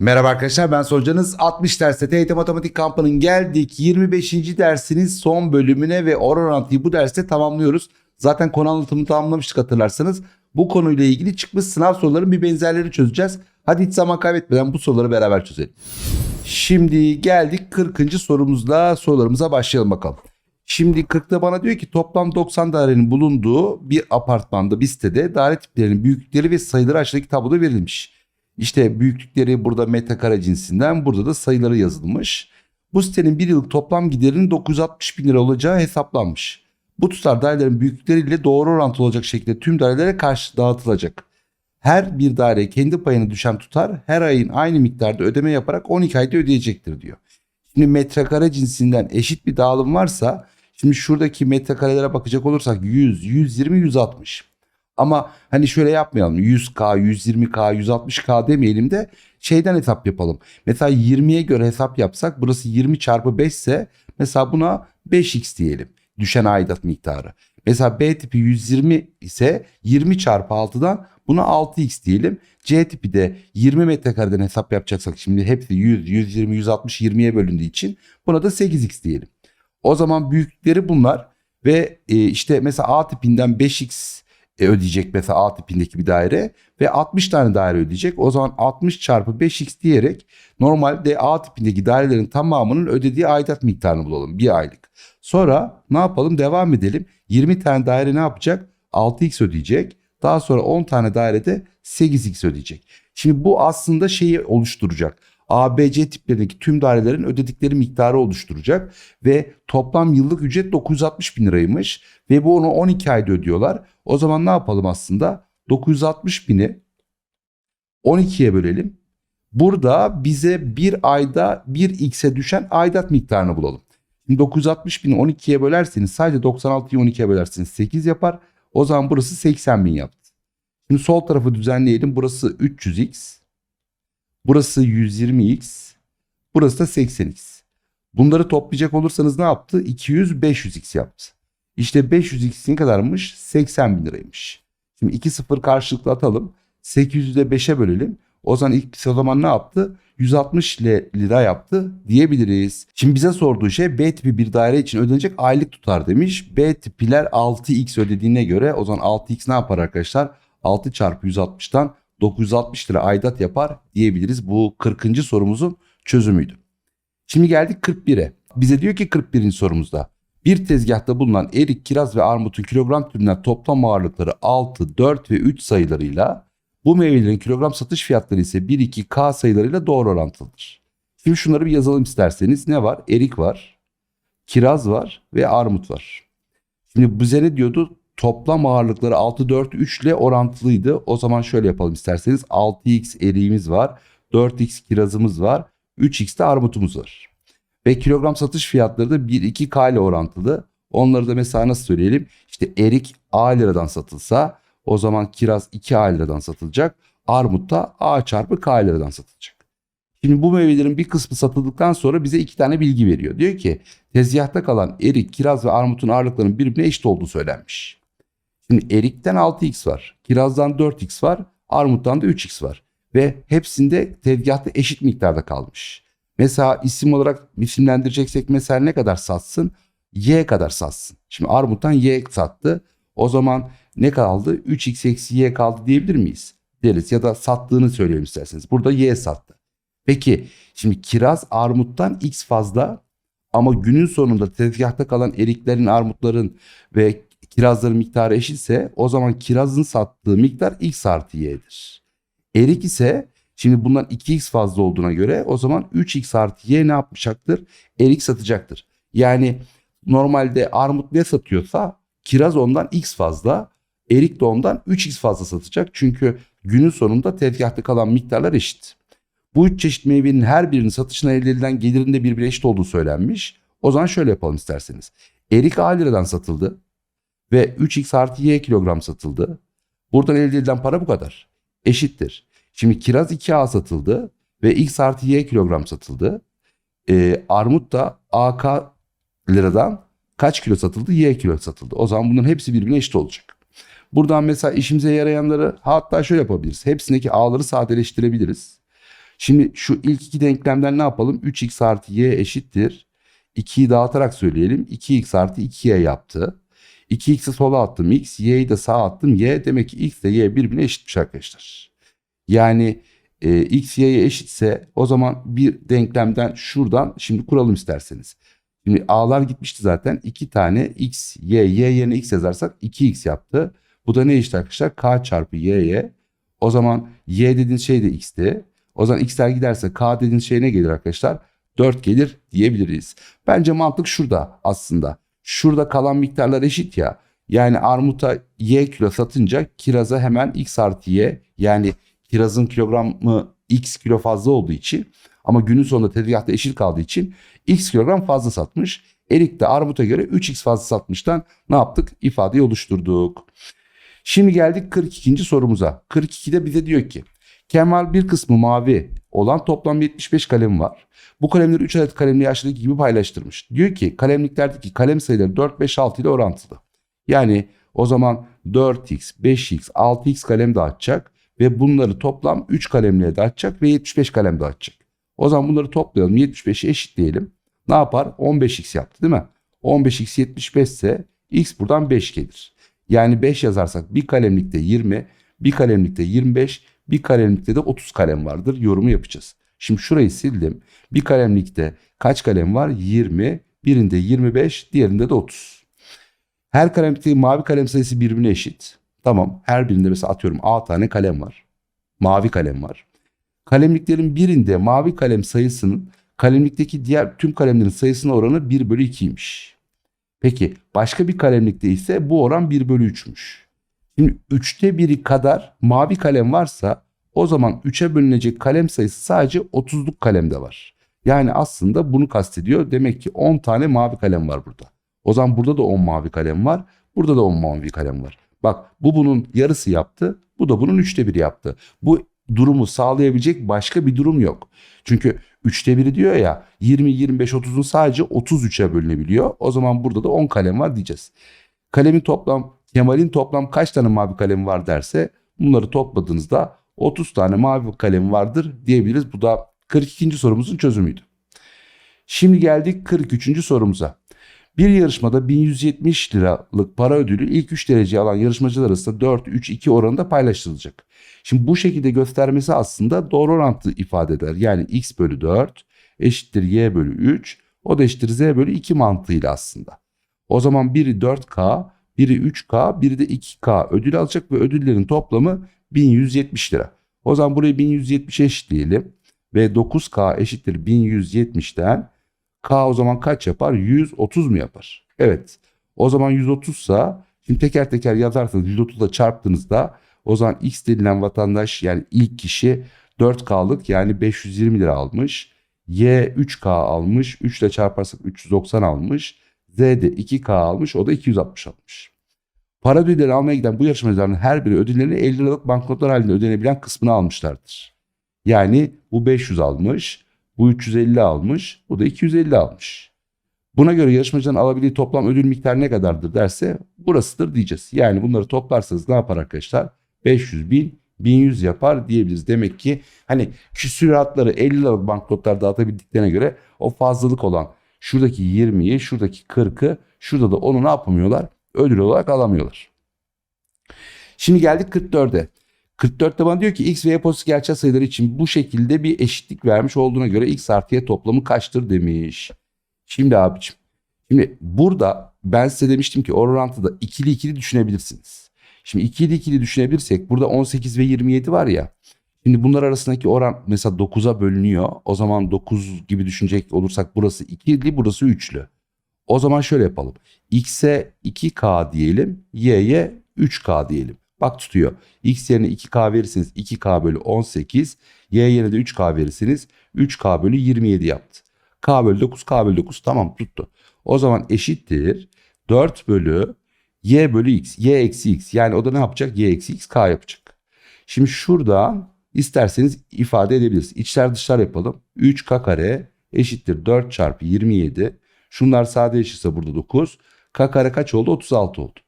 Merhaba arkadaşlar ben Solcanız 60 derste TYT Matematik kampının geldik 25. dersinin son bölümüne ve orantıyı bu derste tamamlıyoruz. Zaten konu anlatımını tamamlamıştık hatırlarsanız. Bu konuyla ilgili çıkmış sınav sorularının bir benzerlerini çözeceğiz. Hadi hiç zaman kaybetmeden bu soruları beraber çözelim. Şimdi geldik 40. sorumuzla sorularımıza başlayalım bakalım. Şimdi 40'ta bana diyor ki toplam 90 dairenin bulunduğu bir apartmanda bir sitede daire tiplerinin büyüklükleri ve sayıları aşağıdaki tabloda verilmiş. İşte büyüklükleri burada metrekare cinsinden burada da sayıları yazılmış. Bu sitenin bir yıllık toplam giderinin 960 bin lira olacağı hesaplanmış. Bu tutar dairelerin büyüklükleriyle doğru orantılı olacak şekilde tüm dairelere karşı dağıtılacak. Her bir daire kendi payına düşen tutar her ayın aynı miktarda ödeme yaparak 12 ayda ödeyecektir diyor. Şimdi metrekare cinsinden eşit bir dağılım varsa şimdi şuradaki metrekarelere bakacak olursak 100, 120, 160. Ama hani şöyle yapmayalım 100K, 120K, 160K demeyelim de şeyden hesap yapalım. Mesela 20'ye göre hesap yapsak burası 20 çarpı 5 ise mesela buna 5x diyelim. Düşen aidat miktarı. Mesela B tipi 120 ise 20 çarpı 6'dan buna 6x diyelim. C tipi de 20 metrekareden hesap yapacaksak şimdi hepsi 100, 120, 160, 20'ye bölündüğü için buna da 8x diyelim. O zaman büyüklükleri bunlar ve e, işte mesela A tipinden 5x e, ödeyecek mesela A tipindeki bir daire ve 60 tane daire ödeyecek. O zaman 60 çarpı 5x diyerek normalde A tipindeki dairelerin tamamının ödediği aidat miktarını bulalım bir aylık. Sonra ne yapalım devam edelim. 20 tane daire ne yapacak? 6x ödeyecek. Daha sonra 10 tane dairede 8x ödeyecek. Şimdi bu aslında şeyi oluşturacak. ABC tiplerindeki tüm dairelerin ödedikleri miktarı oluşturacak ve toplam yıllık ücret 960 bin liraymış ve bu onu 12 ayda ödüyorlar. O zaman ne yapalım aslında? 960 bini 12'ye bölelim. Burada bize bir ayda 1x'e düşen aidat miktarını bulalım. Şimdi 960 bini 12'ye bölerseniz sadece 96'yı 12'ye bölerseniz 8 yapar. O zaman burası 80 bin yaptı. Şimdi sol tarafı düzenleyelim. Burası 300x. Burası 120x. Burası da 80x. Bunları toplayacak olursanız ne yaptı? 200 500x yaptı. İşte 500x ne kadarmış? 80 bin liraymış. Şimdi iki sıfır karşılıklı atalım. 800'ü de 5'e bölelim. O zaman ilk o zaman ne yaptı? 160 lira yaptı diyebiliriz. Şimdi bize sorduğu şey B tipi bir daire için ödenecek aylık tutar demiş. B tipiler 6x ödediğine göre o zaman 6x ne yapar arkadaşlar? 6 çarpı 160'tan 960 lira aidat yapar diyebiliriz. Bu 40. sorumuzun çözümüydü. Şimdi geldik 41'e. Bize diyor ki 41. sorumuzda bir tezgahta bulunan erik, kiraz ve armutun kilogram türünden toplam ağırlıkları 6, 4 ve 3 sayılarıyla bu meyvelerin kilogram satış fiyatları ise 1, 2, K sayılarıyla doğru orantılıdır. Şimdi şunları bir yazalım isterseniz. Ne var? Erik var, kiraz var ve armut var. Şimdi bize ne diyordu? Toplam ağırlıkları 6, 4, 3 ile orantılıydı. O zaman şöyle yapalım isterseniz. 6x eriğimiz var, 4x kirazımız var, 3x de armutumuz var. Ve kilogram satış fiyatları da 1-2K ile orantılı. Onları da mesela nasıl söyleyelim? İşte erik A liradan satılsa o zaman kiraz 2A liradan satılacak. Armut da A çarpı K liradan satılacak. Şimdi bu meyvelerin bir kısmı satıldıktan sonra bize iki tane bilgi veriyor. Diyor ki tezgahta kalan erik, kiraz ve armutun ağırlıklarının birbirine eşit olduğu söylenmiş. Şimdi erikten 6x var, kirazdan 4x var, armuttan da 3x var. Ve hepsinde tezgahta eşit miktarda kalmış. Mesela isim olarak isimlendireceksek mesela ne kadar satsın? Y kadar satsın. Şimdi armuttan Y sattı. O zaman ne kaldı? 3x eksi Y kaldı diyebilir miyiz? Deriz ya da sattığını söyleyelim isterseniz. Burada Y sattı. Peki şimdi kiraz armuttan x fazla ama günün sonunda tezgahta kalan eriklerin, armutların ve kirazların miktarı eşitse o zaman kirazın sattığı miktar x artı y'dir. Erik ise Şimdi bundan 2x fazla olduğuna göre o zaman 3x artı y ne yapmışaktır? Erik satacaktır. Yani normalde armut ne satıyorsa kiraz ondan x fazla, erik de ondan 3x fazla satacak. Çünkü günün sonunda tezgahta kalan miktarlar eşit. Bu üç çeşit meyvenin her birinin satışına elde edilen gelirin de birbirine eşit olduğu söylenmiş. O zaman şöyle yapalım isterseniz. Erik A liradan satıldı ve 3x artı y kilogram satıldı. Buradan elde edilen para bu kadar. Eşittir. Şimdi kiraz 2A satıldı ve X artı Y kilogram satıldı. E, armut da AK liradan kaç kilo satıldı? Y kilo satıldı. O zaman bunların hepsi birbirine eşit olacak. Buradan mesela işimize yarayanları hatta şöyle yapabiliriz. Hepsindeki A'ları sadeleştirebiliriz. Şimdi şu ilk iki denklemden ne yapalım? 3x artı y eşittir. 2'yi dağıtarak söyleyelim. 2x artı 2y yaptı. 2x'i sola attım x, y'yi de sağa attım y. Demek ki x ile y birbirine eşitmiş arkadaşlar. Yani e, x y'ye eşitse o zaman bir denklemden şuradan şimdi kuralım isterseniz. Şimdi a'lar gitmişti zaten. 2 tane x, y, y yerine x yazarsak 2x yaptı. Bu da ne işte arkadaşlar? k çarpı y'ye. O zaman y dediğiniz şey de x'ti. O zaman x'ler giderse k dediğiniz şey ne gelir arkadaşlar? 4 gelir diyebiliriz. Bence mantık şurada aslında. Şurada kalan miktarlar eşit ya. Yani armuta y kilo satınca kiraza hemen x artı y yani kirazın kilogramı x kilo fazla olduğu için ama günün sonunda tezgahta eşit kaldığı için x kilogram fazla satmış. Erik de armuta göre 3x fazla satmıştan ne yaptık? İfadeyi oluşturduk. Şimdi geldik 42. sorumuza. 42'de bize diyor ki Kemal bir kısmı mavi olan toplam 75 kalem var. Bu kalemleri 3 adet kalemliği aşağıdaki gibi paylaştırmış. Diyor ki kalemliklerdeki kalem sayıları 4, 5, 6 ile orantılı. Yani o zaman 4x, 5x, 6x kalem dağıtacak ve bunları toplam 3 kalemliğe dağıtacak ve 75 kalem dağıtacak. O zaman bunları toplayalım 75'i eşitleyelim. Ne yapar? 15x yaptı değil mi? 15x 75 ise x buradan 5 gelir. Yani 5 yazarsak bir kalemlikte 20, bir kalemlikte 25, bir kalemlikte de 30 kalem vardır. Yorumu yapacağız. Şimdi şurayı sildim. Bir kalemlikte kaç kalem var? 20, birinde 25, diğerinde de 30. Her kalemlikte mavi kalem sayısı birbirine eşit. Tamam. Her birinde mesela atıyorum A tane kalem var. Mavi kalem var. Kalemliklerin birinde mavi kalem sayısının kalemlikteki diğer tüm kalemlerin sayısına oranı 1 bölü 2'ymiş. Peki başka bir kalemlikte ise bu oran 1 bölü 3'müş. Şimdi 3'te biri kadar mavi kalem varsa o zaman 3'e bölünecek kalem sayısı sadece 30'luk kalemde var. Yani aslında bunu kastediyor. Demek ki 10 tane mavi kalem var burada. O zaman burada da 10 mavi kalem var. Burada da 10 mavi kalem var. Bak bu bunun yarısı yaptı. Bu da bunun üçte biri yaptı. Bu durumu sağlayabilecek başka bir durum yok. Çünkü üçte biri diyor ya 20, 25, 30'un sadece 33'e bölünebiliyor. O zaman burada da 10 kalem var diyeceğiz. Kalemin toplam Kemal'in toplam kaç tane mavi kalem var derse bunları topladığınızda 30 tane mavi kalem vardır diyebiliriz. Bu da 42. sorumuzun çözümüydü. Şimdi geldik 43. sorumuza. Bir yarışmada 1170 liralık para ödülü ilk 3 dereceyi alan yarışmacılar arasında 4-3-2 oranında paylaştırılacak. Şimdi bu şekilde göstermesi aslında doğru orantı ifade eder. Yani x bölü 4 eşittir y bölü 3 o da eşittir z bölü 2 mantığıyla aslında. O zaman biri 4K biri 3K biri de 2K ödül alacak ve ödüllerin toplamı 1170 lira. O zaman burayı 1170 eşitleyelim ve 9K eşittir 1170'ten K o zaman kaç yapar? 130 mu yapar? Evet. O zaman 130 sa şimdi teker teker yazarsanız 130 ile çarptığınızda o zaman X denilen vatandaş yani ilk kişi 4K'lık yani 520 lira almış. Y 3K almış. 3 ile çarparsak 390 almış. Z de 2K almış. O da 260 almış. Para ödülleri almaya giden bu yarışmacıların her biri ödüllerini 50 liralık banknotlar halinde ödenebilen kısmını almışlardır. Yani bu 500 almış, bu 350 almış, bu da 250 almış. Buna göre yarışmacının alabildiği toplam ödül miktarı ne kadardır derse burasıdır diyeceğiz. Yani bunları toplarsanız ne yapar arkadaşlar? 500 bin 1100 yapar diyebiliriz. Demek ki hani küsuratları 50 liralık banknotlar dağıtabildiklerine göre o fazlalık olan şuradaki 20'yi, şuradaki 40'ı, şurada da onu ne yapamıyorlar? Ödül olarak alamıyorlar. Şimdi geldik 44'e. 44'te bana diyor ki x ve y pozitif gerçel sayıları için bu şekilde bir eşitlik vermiş olduğuna göre x artı y toplamı kaçtır demiş. Şimdi abicim. Şimdi burada ben size demiştim ki orantıda ikili ikili düşünebilirsiniz. Şimdi ikili ikili düşünebilirsek burada 18 ve 27 var ya. Şimdi bunlar arasındaki oran mesela 9'a bölünüyor. O zaman 9 gibi düşünecek olursak burası ikili burası üçlü. O zaman şöyle yapalım. X'e 2K diyelim. Y'ye 3K diyelim. Bak tutuyor. X yerine 2K verirseniz 2K bölü 18. Y yerine de 3K verirseniz 3K bölü 27 yaptı. K bölü 9 K bölü 9 tamam tuttu. O zaman eşittir 4 bölü Y bölü X. Y eksi X. Yani o da ne yapacak? Y eksi X K yapacak. Şimdi şuradan isterseniz ifade edebiliriz. İçler dışlar yapalım. 3K kare eşittir 4 çarpı 27. Şunlar sadeleşirse burada 9. K kare kaç oldu? 36 oldu.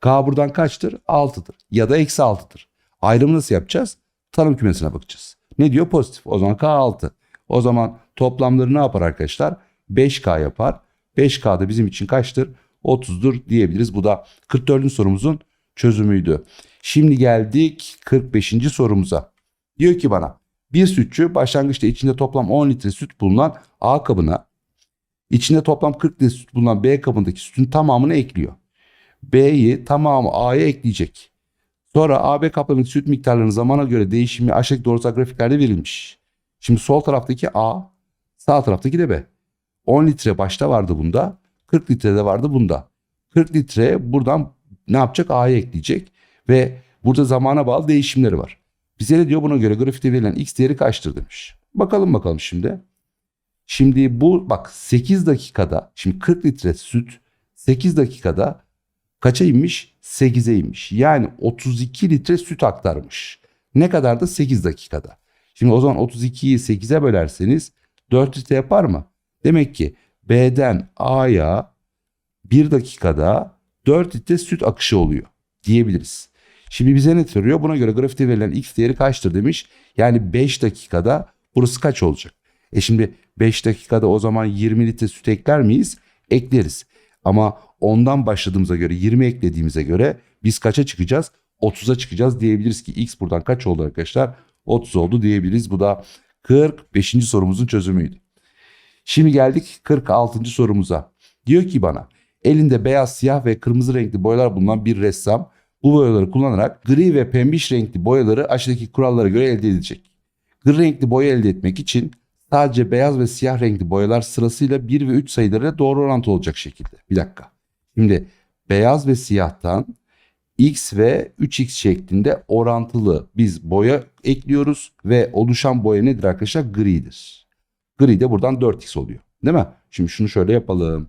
K buradan kaçtır? 6'dır. Ya da eksi 6'dır. Ayrımı nasıl yapacağız? Tanım kümesine bakacağız. Ne diyor? Pozitif. O zaman K 6. O zaman toplamları ne yapar arkadaşlar? 5K yapar. 5K da bizim için kaçtır? 30'dur diyebiliriz. Bu da 44. sorumuzun çözümüydü. Şimdi geldik 45. sorumuza. Diyor ki bana bir sütçü başlangıçta içinde toplam 10 litre süt bulunan A kabına içinde toplam 40 litre süt bulunan B kabındaki sütün tamamını ekliyor. B'yi tamamı A'ya ekleyecek. Sonra AB kaplarındaki süt miktarlarının zamana göre değişimi aşağıdaki doğrusal grafiklerde verilmiş. Şimdi sol taraftaki A, sağ taraftaki de B. 10 litre başta vardı bunda, 40 litre de vardı bunda. 40 litre buradan ne yapacak? A'ya ekleyecek ve burada zamana bağlı değişimleri var. Bize ne diyor buna göre grafikte verilen x değeri kaçtır demiş. Bakalım bakalım şimdi. Şimdi bu bak 8 dakikada şimdi 40 litre süt 8 dakikada kaça inmiş? 8'e inmiş. Yani 32 litre süt aktarmış. Ne kadar da 8 dakikada. Şimdi o zaman 32'yi 8'e bölerseniz 4 litre yapar mı? Demek ki B'den A'ya 1 dakikada 4 litre süt akışı oluyor diyebiliriz. Şimdi bize ne soruyor? Buna göre grafikte verilen x değeri kaçtır demiş. Yani 5 dakikada burası kaç olacak? E şimdi 5 dakikada o zaman 20 litre süt ekler miyiz? Ekleriz. Ama ondan başladığımıza göre 20 eklediğimize göre biz kaça çıkacağız? 30'a çıkacağız diyebiliriz ki x buradan kaç oldu arkadaşlar? 30 oldu diyebiliriz. Bu da 45. sorumuzun çözümüydü. Şimdi geldik 46. sorumuza. Diyor ki bana elinde beyaz, siyah ve kırmızı renkli boyalar bulunan bir ressam bu boyaları kullanarak gri ve pembiş renkli boyaları aşağıdaki kurallara göre elde edecek. Gri renkli boya elde etmek için sadece beyaz ve siyah renkli boyalar sırasıyla 1 ve 3 sayılarıyla doğru orantılı olacak şekilde. Bir dakika. Şimdi beyaz ve siyahtan x ve 3x şeklinde orantılı biz boya ekliyoruz ve oluşan boya nedir arkadaşlar? Gridir. Gri de buradan 4x oluyor. Değil mi? Şimdi şunu şöyle yapalım.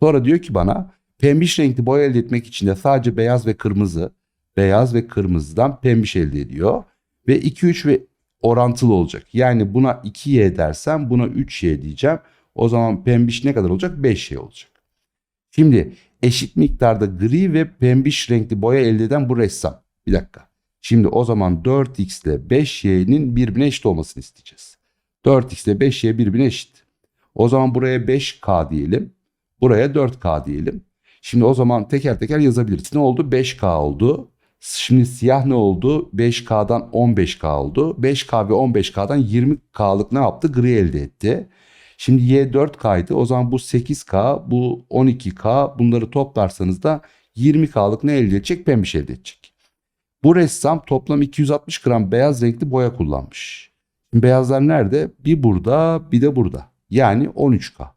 Sonra diyor ki bana pembiş renkli boya elde etmek için de sadece beyaz ve kırmızı, beyaz ve kırmızıdan pembiş elde ediyor. Ve 2, 3 ve orantılı olacak. Yani buna 2y dersem buna 3y diyeceğim. O zaman pembiş ne kadar olacak? 5y olacak. Şimdi eşit miktarda gri ve pembiş renkli boya elde eden bu ressam. Bir dakika. Şimdi o zaman 4x ile 5y'nin birbirine eşit olmasını isteyeceğiz. 4x ile 5y birbirine eşit. O zaman buraya 5k diyelim. Buraya 4k diyelim. Şimdi o zaman teker teker yazabiliriz. Ne oldu? 5k oldu. Şimdi siyah ne oldu? 5K'dan 15K oldu. 5K ve 15K'dan 20K'lık ne yaptı? Gri elde etti. Şimdi Y 4K'ydı. O zaman bu 8K, bu 12K. Bunları toplarsanız da 20K'lık ne elde edecek? Pembiş elde edecek. Bu ressam toplam 260 gram beyaz renkli boya kullanmış. Şimdi beyazlar nerede? Bir burada, bir de burada. Yani 13K.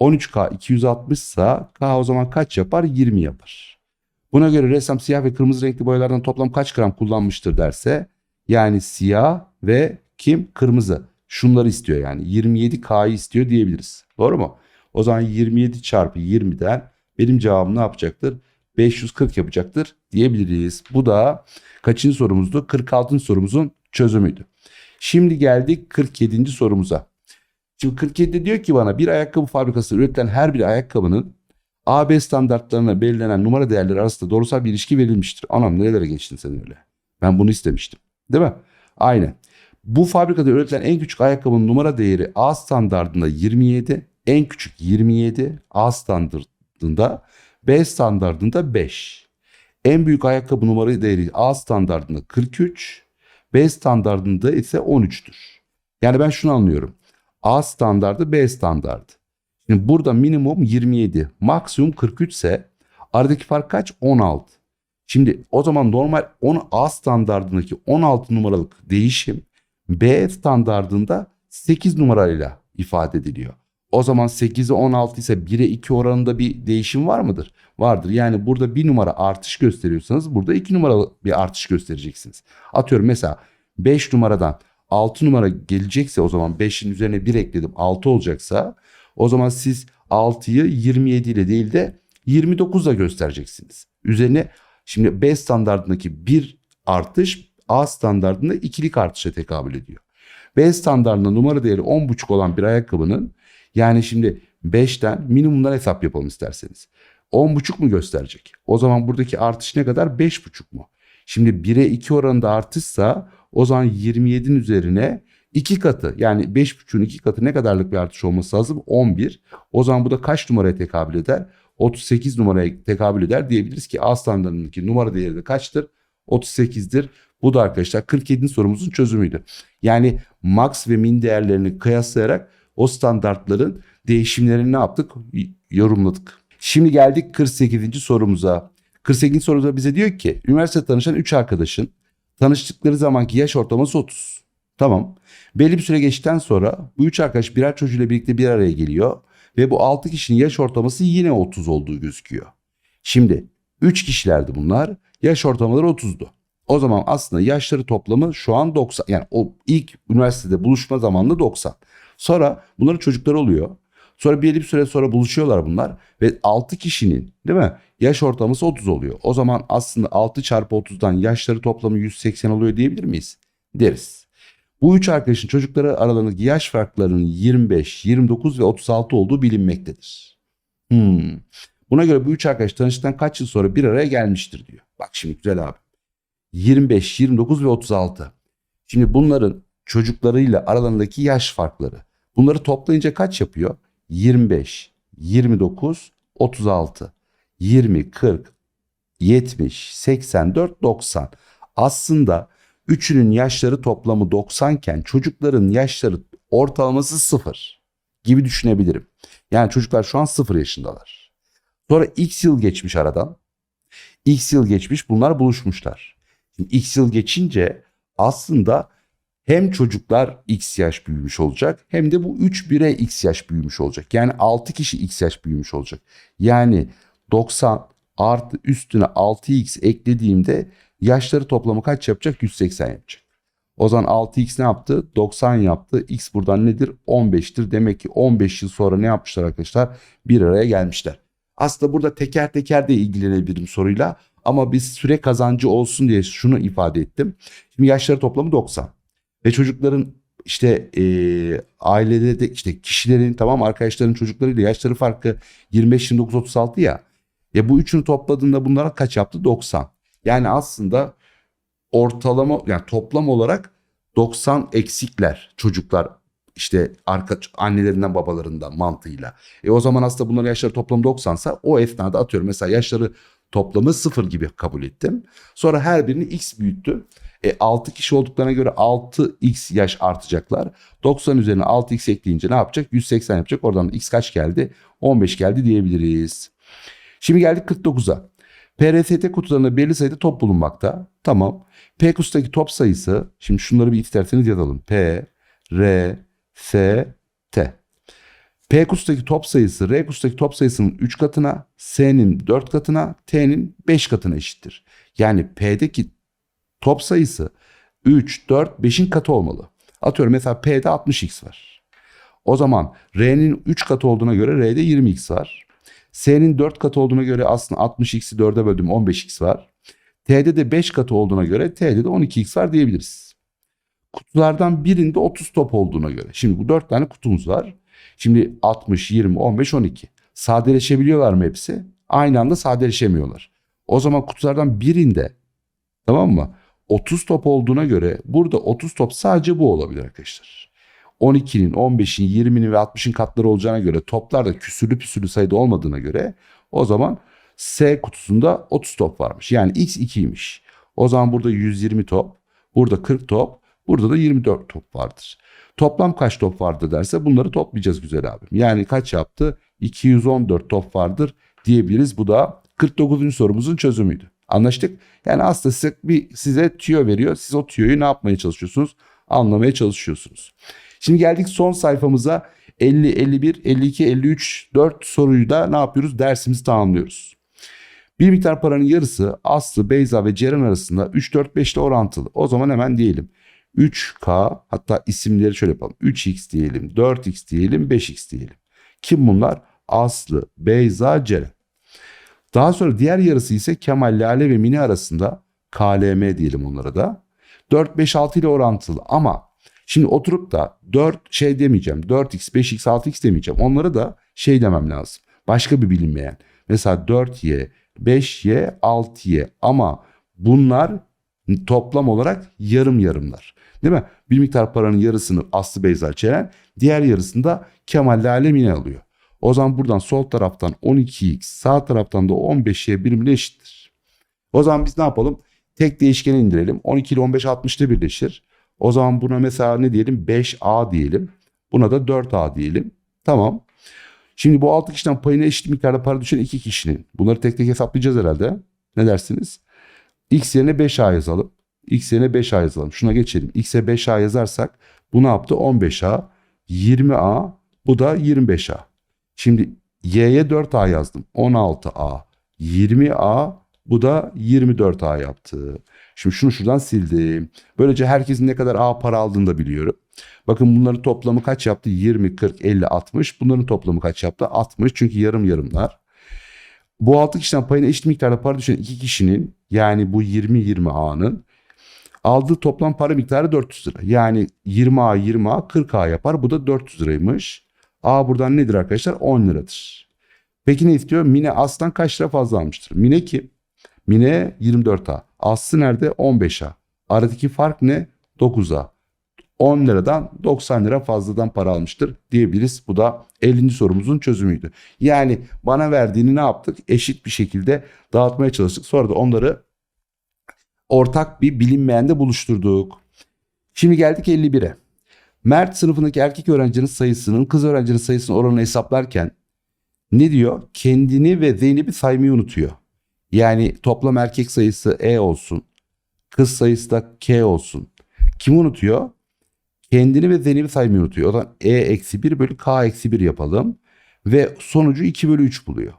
13K 260 ise K o zaman kaç yapar? 20 yapar. Buna göre ressam siyah ve kırmızı renkli boyalardan toplam kaç gram kullanmıştır derse yani siyah ve kim? Kırmızı. Şunları istiyor yani 27K'yı istiyor diyebiliriz. Doğru mu? O zaman 27 çarpı 20'den benim cevabım ne yapacaktır? 540 yapacaktır diyebiliriz. Bu da kaçıncı sorumuzdu? 46. sorumuzun çözümüydü. Şimdi geldik 47. sorumuza. Şimdi 47'de diyor ki bana bir ayakkabı fabrikası üretilen her bir ayakkabının AB standartlarına belirlenen numara değerleri arasında doğrusal bir ilişki verilmiştir. Anam nerelere geçtin sen öyle? Ben bunu istemiştim. Değil mi? Aynen. Bu fabrikada üretilen en küçük ayakkabının numara değeri A standartında 27, en küçük 27, A standartında, B standartında 5. En büyük ayakkabı numara değeri A standartında 43, B standartında ise 13'tür. Yani ben şunu anlıyorum. A standardı B standardı. Şimdi burada minimum 27, maksimum 43 ise aradaki fark kaç? 16. Şimdi o zaman normal 10 A standartındaki 16 numaralık değişim B standartında 8 numarayla ifade ediliyor. O zaman 8'e 16 ise 1'e 2 oranında bir değişim var mıdır? Vardır. Yani burada bir numara artış gösteriyorsanız burada 2 numaralı bir artış göstereceksiniz. Atıyorum mesela 5 numaradan 6 numara gelecekse o zaman 5'in üzerine 1 ekledim 6 olacaksa o zaman siz 6'yı 27 ile değil de 29 ile göstereceksiniz. Üzerine şimdi B standartındaki bir artış A standartında ikilik artışa tekabül ediyor. B standartında numara değeri 10.5 olan bir ayakkabının yani şimdi 5'ten minimumdan hesap yapalım isterseniz. 10.5 mu gösterecek? O zaman buradaki artış ne kadar? 5.5 mu? Şimdi 1'e 2 oranında artışsa O zaman 27'nin üzerine 2 katı yani 5.5'ün 2 katı ne kadarlık bir artış olması lazım? 11. O zaman bu da kaç numaraya tekabül eder? 38 numaraya tekabül eder diyebiliriz ki A standartındaki numara değeri de kaçtır? 38'dir. Bu da arkadaşlar 47. sorumuzun çözümüydü. Yani max ve min değerlerini kıyaslayarak o standartların değişimlerini ne yaptık? Yorumladık. Şimdi geldik 48. sorumuza. 48. sorumuza bize diyor ki üniversite tanışan 3 arkadaşın tanıştıkları zamanki yaş ortalaması 30. Tamam. Belli bir süre geçtikten sonra bu 3 arkadaş birer çocuğuyla birlikte bir araya geliyor ve bu 6 kişinin yaş ortalaması yine 30 olduğu gözüküyor. Şimdi 3 kişilerdi bunlar. Yaş ortalamaları 30'du. O zaman aslında yaşları toplamı şu an 90. Yani o ilk üniversitede buluşma zamanında 90. Sonra bunların çocukları oluyor. Sonra belli bir süre sonra buluşuyorlar bunlar ve 6 kişinin değil mi? Yaş ortalaması 30 oluyor. O zaman aslında 6 çarpı 30'dan yaşları toplamı 180 oluyor diyebilir miyiz? Deriz. Bu üç arkadaşın çocukları aralarındaki yaş farklarının 25, 29 ve 36 olduğu bilinmektedir. Hmm. Buna göre bu üç arkadaş tanıştıktan kaç yıl sonra bir araya gelmiştir diyor. Bak şimdi güzel abi. 25, 29 ve 36. Şimdi bunların çocuklarıyla aralarındaki yaş farkları. Bunları toplayınca kaç yapıyor? 25, 29, 36, 20, 40, 70, 84, 90. Aslında üçünün yaşları toplamı 90 iken çocukların yaşları ortalaması 0 gibi düşünebilirim. Yani çocuklar şu an 0 yaşındalar. Sonra x yıl geçmiş aradan. X yıl geçmiş bunlar buluşmuşlar. Şimdi x yıl geçince aslında hem çocuklar x yaş büyümüş olacak hem de bu 3 birey x yaş büyümüş olacak. Yani 6 kişi x yaş büyümüş olacak. Yani 90 artı üstüne 6x eklediğimde yaşları toplamı kaç yapacak? 180 yapacak. O zaman 6x ne yaptı? 90 yaptı. X buradan nedir? 15'tir. Demek ki 15 yıl sonra ne yapmışlar arkadaşlar? Bir araya gelmişler. Aslında burada teker teker de ilgilenebilirim soruyla. Ama biz süre kazancı olsun diye şunu ifade ettim. Şimdi yaşları toplamı 90. Ve çocukların işte e, ailede de işte kişilerin tamam arkadaşların çocuklarıyla yaşları farkı 25, 29, 36 ya. Ya bu üçünü topladığında bunlara kaç yaptı? 90. Yani aslında ortalama yani toplam olarak 90 eksikler çocuklar işte arka annelerinden babalarından mantığıyla. E o zaman aslında bunların yaşları toplam 90 sa o esnada atıyorum mesela yaşları toplamı 0 gibi kabul ettim. Sonra her birini x büyüttü. E 6 kişi olduklarına göre 6x yaş artacaklar. 90 üzerine 6x ekleyince ne yapacak? 180 yapacak. Oradan da x kaç geldi? 15 geldi diyebiliriz. Şimdi geldik 49'a. PRST kutularında belli sayıda top bulunmakta. Tamam. P kutusundaki top sayısı, şimdi şunları bir isterseniz yazalım. P, R, S, T. P kutusundaki top sayısı R kutusundaki top sayısının 3 katına, S'nin 4 katına, T'nin 5 katına eşittir. Yani P'deki top sayısı 3, 4, 5'in katı olmalı. Atıyorum mesela P'de 60x var. O zaman R'nin 3 katı olduğuna göre R'de 20x var. S'nin 4 katı olduğuna göre aslında 60x'i 4'e böldüm 15x var. T'de de 5 katı olduğuna göre T'de de 12x var diyebiliriz. Kutulardan birinde 30 top olduğuna göre. Şimdi bu 4 tane kutumuz var. Şimdi 60, 20, 15, 12. Sadeleşebiliyorlar mı hepsi? Aynı anda sadeleşemiyorlar. O zaman kutulardan birinde tamam mı? 30 top olduğuna göre burada 30 top sadece bu olabilir arkadaşlar. 12'nin, 15'in, 20'nin ve 60'ın katları olacağına göre toplar da küsürlü püsürlü sayıda olmadığına göre o zaman S kutusunda 30 top varmış. Yani X 2'ymiş. O zaman burada 120 top, burada 40 top, burada da 24 top vardır. Toplam kaç top vardı derse bunları toplayacağız güzel abim. Yani kaç yaptı? 214 top vardır diyebiliriz. Bu da 49. sorumuzun çözümüydü. Anlaştık? Yani aslında size, bir, size tüyo veriyor. Siz o tüyoyu ne yapmaya çalışıyorsunuz? Anlamaya çalışıyorsunuz. Şimdi geldik son sayfamıza 50, 51, 52, 53, 4 soruyu da ne yapıyoruz? Dersimizi tamamlıyoruz. Bir miktar paranın yarısı Aslı, Beyza ve Ceren arasında 3, 4, 5 ile orantılı. O zaman hemen diyelim. 3K hatta isimleri şöyle yapalım. 3X diyelim, 4X diyelim, 5X diyelim. Kim bunlar? Aslı, Beyza, Ceren. Daha sonra diğer yarısı ise Kemal, Lale ve Mini arasında KLM diyelim onlara da. 4, 5, 6 ile orantılı ama şimdi oturup da 4 şey demeyeceğim. 4x, 5x, 6x demeyeceğim. Onları da şey demem lazım. Başka bir bilinmeyen. Mesela 4y, 5y, 6y ama bunlar toplam olarak yarım yarımlar. Değil mi? Bir miktar paranın yarısını Aslı Beyza Çelen, diğer yarısını da Kemal Lale alıyor. O zaman buradan sol taraftan 12x, sağ taraftan da 15y birimine eşittir. O zaman biz ne yapalım? Tek değişkeni indirelim. 12 ile 15 60'ta birleşir. O zaman buna mesela ne diyelim? 5a diyelim. Buna da 4a diyelim. Tamam. Şimdi bu 6 kişiden payına eşit miktarda para düşen 2 kişinin. Bunları tek tek hesaplayacağız herhalde. Ne dersiniz? X yerine 5A yazalım. X yerine 5A yazalım. Şuna geçelim. X'e 5A yazarsak bu ne yaptı? 15A, 20A, bu da 25A. Şimdi Y'ye 4A yazdım. 16A, 20A, bu da 24A yaptı. Şimdi şunu şuradan sildim. Böylece herkesin ne kadar A para aldığını da biliyorum. Bakın bunların toplamı kaç yaptı? 20, 40, 50, 60. Bunların toplamı kaç yaptı? 60 çünkü yarım yarımlar. Bu 6 kişiden payına eşit miktarda para düşen 2 kişinin yani bu 20-20 A'nın aldığı toplam para miktarı 400 lira. Yani 20A 20A 40A yapar. Bu da 400 liraymış. A buradan nedir arkadaşlar? 10 liradır. Peki ne istiyor? Mine Aslan kaç lira fazla almıştır? Mine kim? Mine 24A. Aslı nerede? 15A. Aradaki fark ne? 9A. 10 liradan 90 lira fazladan para almıştır diyebiliriz. Bu da 50. sorumuzun çözümüydü. Yani bana verdiğini ne yaptık? Eşit bir şekilde dağıtmaya çalıştık. Sonra da onları ortak bir bilinmeyende buluşturduk. Şimdi geldik 51'e. Mert sınıfındaki erkek öğrencinin sayısının kız öğrencinin sayısının oranını hesaplarken ne diyor? Kendini ve Zeynep'i saymayı unutuyor. Yani toplam erkek sayısı E olsun. Kız sayısı da K olsun. Kim unutuyor? Kendini ve Zeynep'i saymayı unutuyor. O zaman E eksi 1 bölü K eksi 1 yapalım. Ve sonucu 2 bölü 3 buluyor.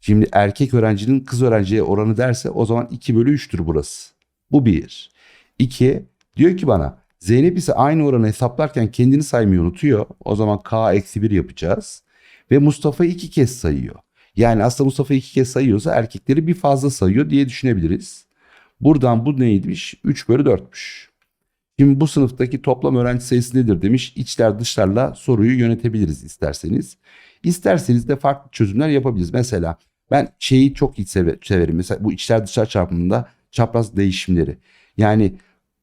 Şimdi erkek öğrencinin kız öğrenciye oranı derse o zaman 2 bölü 3'tür burası. Bu bir. İki, diyor ki bana Zeynep ise aynı oranı hesaplarken kendini saymayı unutuyor. O zaman K eksi 1 yapacağız. Ve Mustafa iki kez sayıyor. Yani aslında Mustafa iki kez sayıyorsa erkekleri bir fazla sayıyor diye düşünebiliriz. Buradan bu neymiş? 3 bölü 4'müş. Şimdi bu sınıftaki toplam öğrenci sayısı nedir demiş. İçler dışlarla soruyu yönetebiliriz isterseniz. İsterseniz de farklı çözümler yapabiliriz. Mesela ben şeyi çok hiç severim. Mesela bu içler dışlar çarpımında çapraz değişimleri. Yani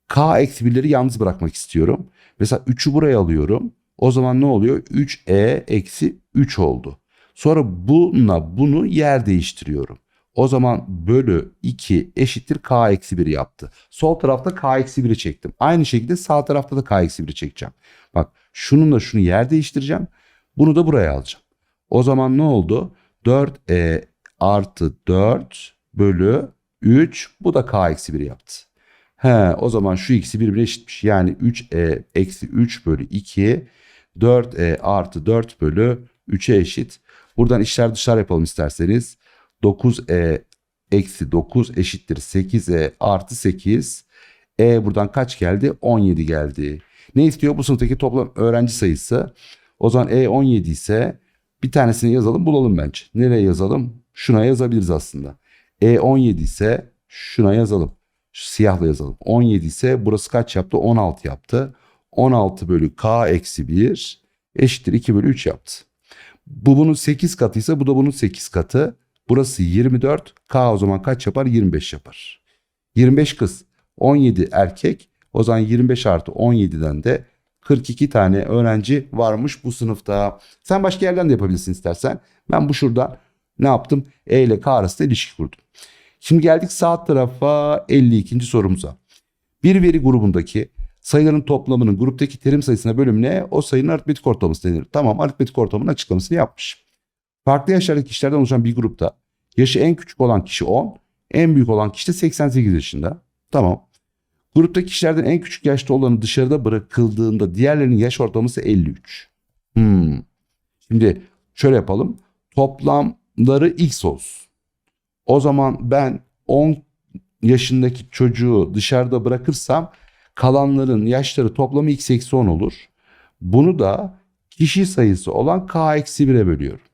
k eksi birleri yalnız bırakmak istiyorum. Mesela 3'ü buraya alıyorum. O zaman ne oluyor? 3e eksi 3 oldu. Sonra bununla bunu yer değiştiriyorum. O zaman bölü 2 eşittir k eksi 1 yaptı. Sol tarafta k eksi 1'i çektim. Aynı şekilde sağ tarafta da k eksi 1'i çekeceğim. Bak şununla şunu yer değiştireceğim. Bunu da buraya alacağım. O zaman ne oldu? 4e artı 4 bölü 3 bu da k eksi 1 yaptı. He o zaman şu ikisi birbirine eşitmiş. Yani 3e eksi 3 bölü 2 4e artı 4 bölü 3'e eşit. Buradan işler dışlar yapalım isterseniz. 9e eksi 9 eşittir 8e artı 8. E buradan kaç geldi? 17 geldi. Ne istiyor? Bu sınıftaki toplam öğrenci sayısı. O zaman E 17 ise bir tanesini yazalım bulalım bence. Nereye yazalım? Şuna yazabiliriz aslında. E 17 ise şuna yazalım. Şu siyahla yazalım. 17 ise burası kaç yaptı? 16 yaptı. 16 bölü k eksi 1 eşittir 2 bölü 3 yaptı. Bu bunun 8 katıysa bu da bunun 8 katı. Burası 24. K o zaman kaç yapar? 25 yapar. 25 kız. 17 erkek. O zaman 25 artı 17'den de 42 tane öğrenci varmış bu sınıfta. Sen başka yerden de yapabilirsin istersen. Ben bu şuradan ne yaptım? E ile K arasında ilişki kurdum. Şimdi geldik sağ tarafa 52. sorumuza. Bir veri grubundaki sayıların toplamının gruptaki terim sayısına bölümüne o sayının aritmetik ortalaması denir. Tamam aritmetik ortalamanın açıklamasını yapmış. Farklı yaşlardaki kişilerden oluşan bir grupta yaşı en küçük olan kişi 10, en büyük olan kişi de 88 yaşında. Tamam. Gruptaki kişilerden en küçük yaşta olanı dışarıda bırakıldığında diğerlerinin yaş ortalaması 53. Hmm. Şimdi şöyle yapalım. Toplamları x olsun. O zaman ben 10 yaşındaki çocuğu dışarıda bırakırsam kalanların yaşları toplamı x eksi 10 olur. Bunu da kişi sayısı olan k eksi 1'e bölüyorum.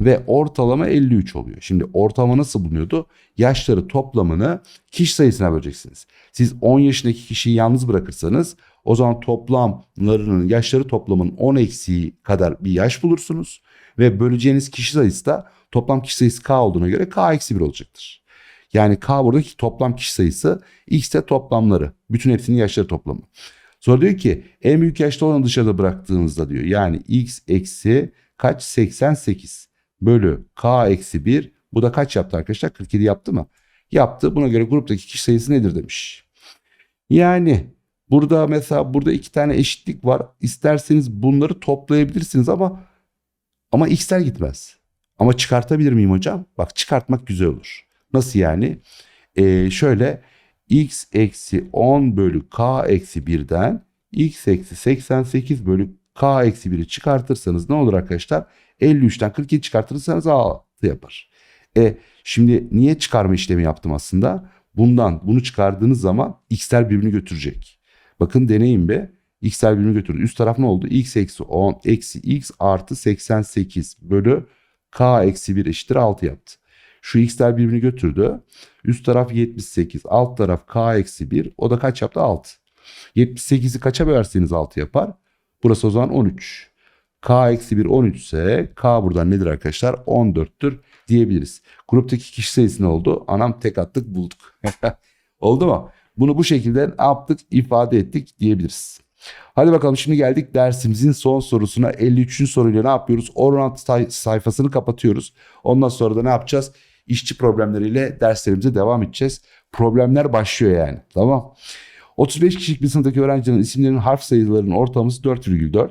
Ve ortalama 53 oluyor. Şimdi ortalama nasıl bulunuyordu? Yaşları toplamını kişi sayısına böleceksiniz. Siz 10 yaşındaki kişiyi yalnız bırakırsanız o zaman toplamlarının yaşları toplamının 10 eksiği kadar bir yaş bulursunuz. Ve böleceğiniz kişi sayısı da toplam kişi sayısı k olduğuna göre k eksi 1 olacaktır. Yani K buradaki toplam kişi sayısı. X de toplamları. Bütün hepsinin yaşları toplamı. Sonra diyor ki en büyük yaşta olanı dışarıda bıraktığınızda diyor. Yani X eksi kaç? 88 bölü K eksi 1. Bu da kaç yaptı arkadaşlar? 47 yaptı mı? Yaptı. Buna göre gruptaki kişi sayısı nedir demiş. Yani burada mesela burada iki tane eşitlik var. İsterseniz bunları toplayabilirsiniz ama ama x'ler gitmez. Ama çıkartabilir miyim hocam? Bak çıkartmak güzel olur. Nasıl yani? Ee, şöyle x eksi 10 bölü k eksi 1'den x eksi 88 bölü k eksi 1'i çıkartırsanız ne olur arkadaşlar? 53'ten 47 çıkartırsanız 6 yapar. E şimdi niye çıkarma işlemi yaptım aslında? Bundan bunu çıkardığınız zaman x'ler birbirini götürecek. Bakın deneyin be. X'ler birbirini götürdü. Üst taraf ne oldu? x eksi 10 eksi x artı 88 bölü k eksi 1 eşittir 6 yaptı. Şu x'ler birbirini götürdü. Üst taraf 78. Alt taraf k eksi 1. O da kaç yaptı? 6. 78'i kaça bölerseniz 6 yapar? Burası o zaman 13. K eksi 1 13 ise K buradan nedir arkadaşlar? 14'tür diyebiliriz. Gruptaki kişi sayısı ne oldu? Anam tek attık bulduk. oldu mu? Bunu bu şekilde ne yaptık? ifade ettik diyebiliriz. Hadi bakalım şimdi geldik dersimizin son sorusuna. 53. soruyla ne yapıyoruz? Orant say- sayfasını kapatıyoruz. Ondan sonra da ne yapacağız? İşçi problemleriyle derslerimize devam edeceğiz. Problemler başlıyor yani. Tamam. 35 kişilik bir sınıftaki öğrencilerin isimlerinin harf sayılarının ortalaması 4,4.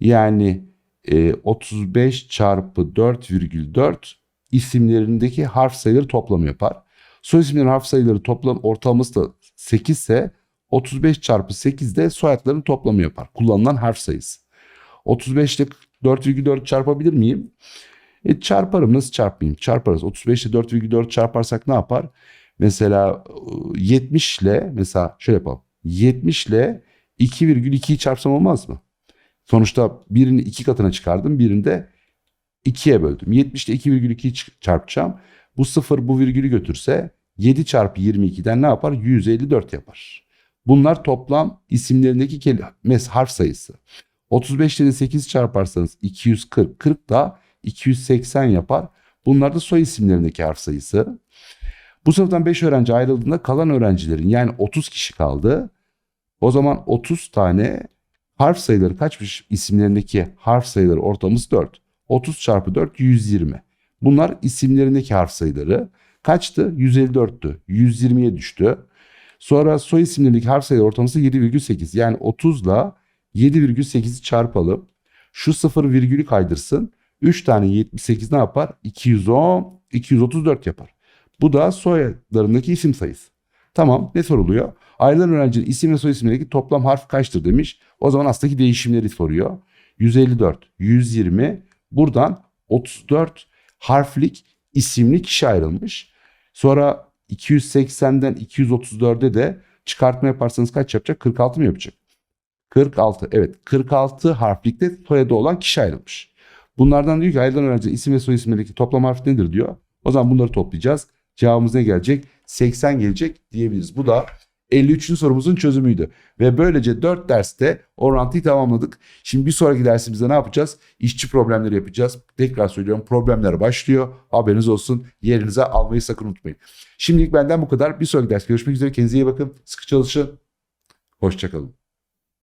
Yani e, 35 çarpı 4,4 isimlerindeki harf sayıları toplamı yapar. Soy isimlerin harf sayıları toplam ortalaması da 8 ise 35 çarpı 8 de soyadların toplamı yapar. Kullanılan harf sayısı. 35 ile 4,4 çarpabilir miyim? E çarparım. Nasıl çarpmayayım? Çarparız. 35 ile 4,4 çarparsak ne yapar? Mesela e, 70 ile mesela şöyle yapalım. 70 ile 2,2'yi çarpsam olmaz mı? Sonuçta birini iki katına çıkardım. Birini de 2'ye böldüm. 70 ile 2,2'yi çarpacağım. Bu sıfır bu virgülü götürse 7 çarpı 22'den ne yapar? 154 yapar. Bunlar toplam isimlerindeki kelime harf sayısı. 35 ile 8 çarparsanız 240, 40 da 280 yapar. Bunlar da soy isimlerindeki harf sayısı. Bu sınıftan 5 öğrenci ayrıldığında kalan öğrencilerin yani 30 kişi kaldı. O zaman 30 tane harf sayıları kaçmış isimlerindeki harf sayıları ortamız 4. 30 çarpı 4 120. Bunlar isimlerindeki harf sayıları. Kaçtı? 154'tü. 120'ye düştü. Sonra soy isimlerindeki harf sayıları ortalaması 7,8. Yani 30 ile 7,8'i çarpalım. Şu sıfır virgülü kaydırsın. 3 tane 78 ne yapar? 210, 234 yapar. Bu da soyadlarındaki isim sayısı. Tamam ne soruluyor? Ayrılan öğrencinin isim ve soy isimlerindeki toplam harf kaçtır demiş. O zaman aslındaki değişimleri soruyor. 154, 120 buradan 34 harflik isimli kişi ayrılmış. Sonra 280'den 234'e de çıkartma yaparsanız kaç yapacak? 46 mı yapacak? 46 evet 46 harflikte soyadı olan kişi ayrılmış. Bunlardan diyor ki ayrılan öğrenci isim ve soy isimlerindeki toplam harf nedir diyor. O zaman bunları toplayacağız. Cevabımız ne gelecek? 80 gelecek diyebiliriz. Bu da 53. sorumuzun çözümüydü. Ve böylece 4 derste orantıyı tamamladık. Şimdi bir sonraki dersimizde ne yapacağız? İşçi problemleri yapacağız. Tekrar söylüyorum problemler başlıyor. Haberiniz olsun. Yerinize almayı sakın unutmayın. Şimdilik benden bu kadar. Bir sonraki ders görüşmek üzere. Kendinize iyi bakın. Sıkı çalışın. Hoşçakalın.